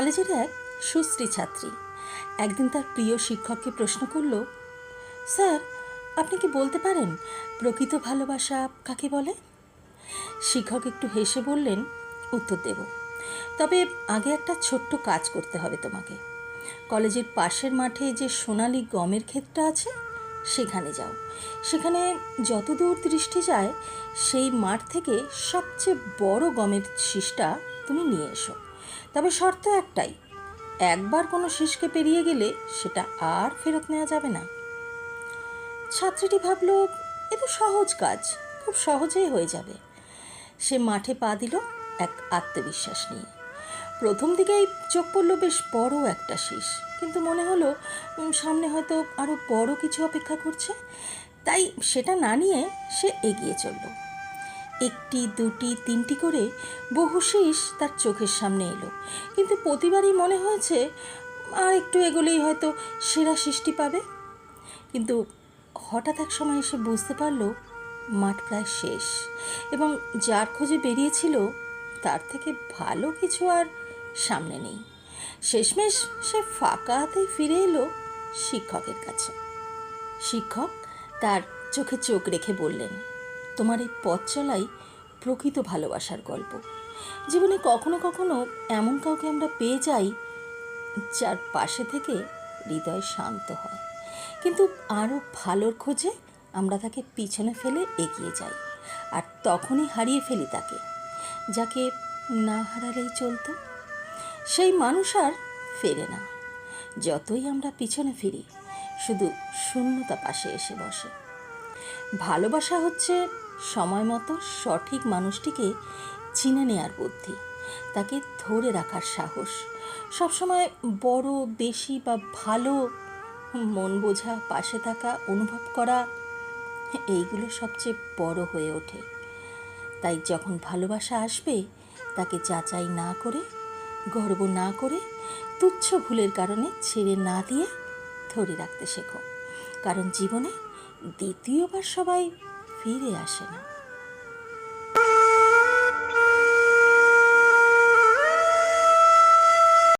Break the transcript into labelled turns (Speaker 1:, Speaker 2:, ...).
Speaker 1: কলেজের এক সুশ্রী ছাত্রী। একদিন তার প্রিয় শিক্ষককে প্রশ্ন করল, স্যার, আপনি কি বলতে পারেন প্রকৃত ভালোবাসা কাকে বলে? শিক্ষক একটু হেসে বললেন, উত্তর দেব। তবে আগে একটা ছোট্ট কাজ করতে হবে তোমাকে। কলেজের পাশের মাঠে যে সোনালি গমের ক্ষেতটা আছে, সেখানে যাও। সেখানে যত দূর দৃষ্টি যায়, সেই মাঠ থেকে সবচেয়ে বড় গমের শীষটা তুমি নিয়ে এসো। তবে শর্ত একটাই, একবার কোনো শীষকে পেরিয়ে গেলে সেটা আর ফেরত নেওয়া যাবে না। ছাত্রীটি ভাবল, এ তো সহজ কাজ, খুব সহজেই হয়ে যাবে। সে মাঠে পা দিল এক আত্মবিশ্বাস নিয়ে। প্রথম দিকেই চোখ পড়ল বেশ বড় একটা শীষ কিন্তু মনে হলো সামনে হয়তো আরও বড় কিছু অপেক্ষা করছে। তাই সেটা না নিয়ে সে এগিয়ে চলল। একটি, দুটি, তিনটি করে বহু শীষ তার চোখের সামনে এলো। কিন্তু প্রতিবারই মনে হয়েছে, আর একটু এগোলেই হয়তো সেরা সৃষ্টি পাবে। কিন্তু হঠাৎ এক সময় এসে বুঝতে পারল, মাঠ প্রায় শেষ এবং যার খোঁজে বেরিয়েছিল, তার থেকে ভালো কিছু আর সামনে নেই। শেষমেশ সে ফাঁকা হাতেই ফিরে এলো শিক্ষকের কাছে। শিক্ষক তার চোখে চোখ রেখে বললেন তোমার এই পথ চলাই প্রকৃত ভালোবাসার গল্প। জীবনে কখনো কখনো এমন কাউকে আমরা পেয়ে যাই যার পাশে থেকে হৃদয় শান্ত হয়। কিন্তু আরও ভালোর খোঁজে আমরা তাকে পিছনে ফেলে এগিয়ে যাই আর তখনই হারিয়ে ফেলি তাকে, যাকে না হারালেই চলতো। সেই মানুষ আর ফেরে না। যতই আমরা পিছনে ফিরি, শুধু শূন্যতা পাশে এসে বসে। ভালোবাসা হচ্ছে সময় মতো সঠিক মানুষটিকে চিনে নেয়ার বুদ্ধি, তাকে ধরে রাখার সাহস। সবসময় বড়, বেশি বা ভালো মন বোঝা, পাশে থাকা, অনুভব করা, এইগুলো সবচেয়ে বড় হয়ে ওঠে। তাই যখন ভালোবাসা আসবে, তাকে যাচাই না করে, গর্ব না করে, তুচ্ছ ভুলের কারণে ছেড়ে না দিয়ে ধরে রাখতে শেখো। কারণ জীবনে দ্বিতীয়বার সবাই ফিরে আসে না।